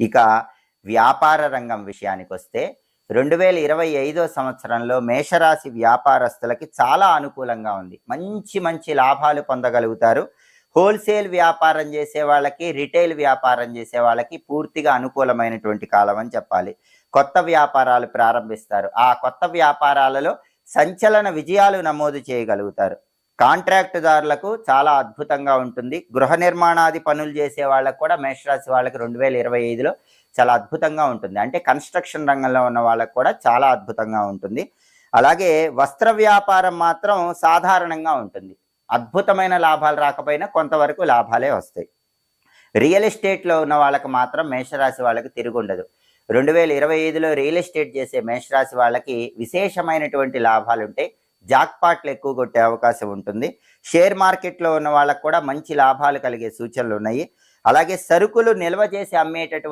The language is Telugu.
ఇక వ్యాపార రంగం విషయానికి వస్తే రెండు వేల ఇరవై ఐదో సంవత్సరంలో మేషరాశి వ్యాపారస్తులకి చాలా అనుకూలంగా ఉంది. మంచి మంచి లాభాలు పొందగలుగుతారు. హోల్సేల్ వ్యాపారం చేసే వాళ్ళకి రిటైల్ వ్యాపారం చేసే వాళ్ళకి పూర్తిగా అనుకూలమైనటువంటి కాలం అని చెప్పాలి. కొత్త వ్యాపారాలు ప్రారంభిస్తారు. ఆ కొత్త వ్యాపారాలలో సంచలన విజయాలు నమోదు చేయగలుగుతారు. కాంట్రాక్టుదారులకు చాలా అద్భుతంగా ఉంటుంది. గృహ నిర్మాణాది పనులు చేసే వాళ్ళకు కూడా మేషరాశి వాళ్ళకి రెండు వేల ఇరవై ఐదులో చాలా అద్భుతంగా ఉంటుంది. అంటే కన్స్ట్రక్షన్ రంగంలో ఉన్న వాళ్ళకు కూడా చాలా అద్భుతంగా ఉంటుంది. అలాగే వస్త్ర వ్యాపారం మాత్రం సాధారణంగా ఉంటుంది. అద్భుతమైన లాభాలు రాకపోయినా కొంతవరకు లాభాలే వస్తాయి. రియల్ ఎస్టేట్లో ఉన్న వాళ్ళకి మాత్రం మేషరాశి వాళ్ళకి తిరుగుండదు. రెండు వేల ఇరవై ఐదులో రియల్ ఎస్టేట్ చేసే మేషరాశి వాళ్ళకి విశేషమైనటువంటి లాభాలు ఉంటాయి జాక్పాట్లు ఎక్కువ కొట్టే అవకాశం ఉంటుంది. షేర్ మార్కెట్లో ఉన్న వాళ్ళకు కూడా మంచి లాభాలు కలిగే సూచనలు ఉన్నాయి. అలాగే సరుకులు నిల్వ చేసి అమ్మేటటువంటి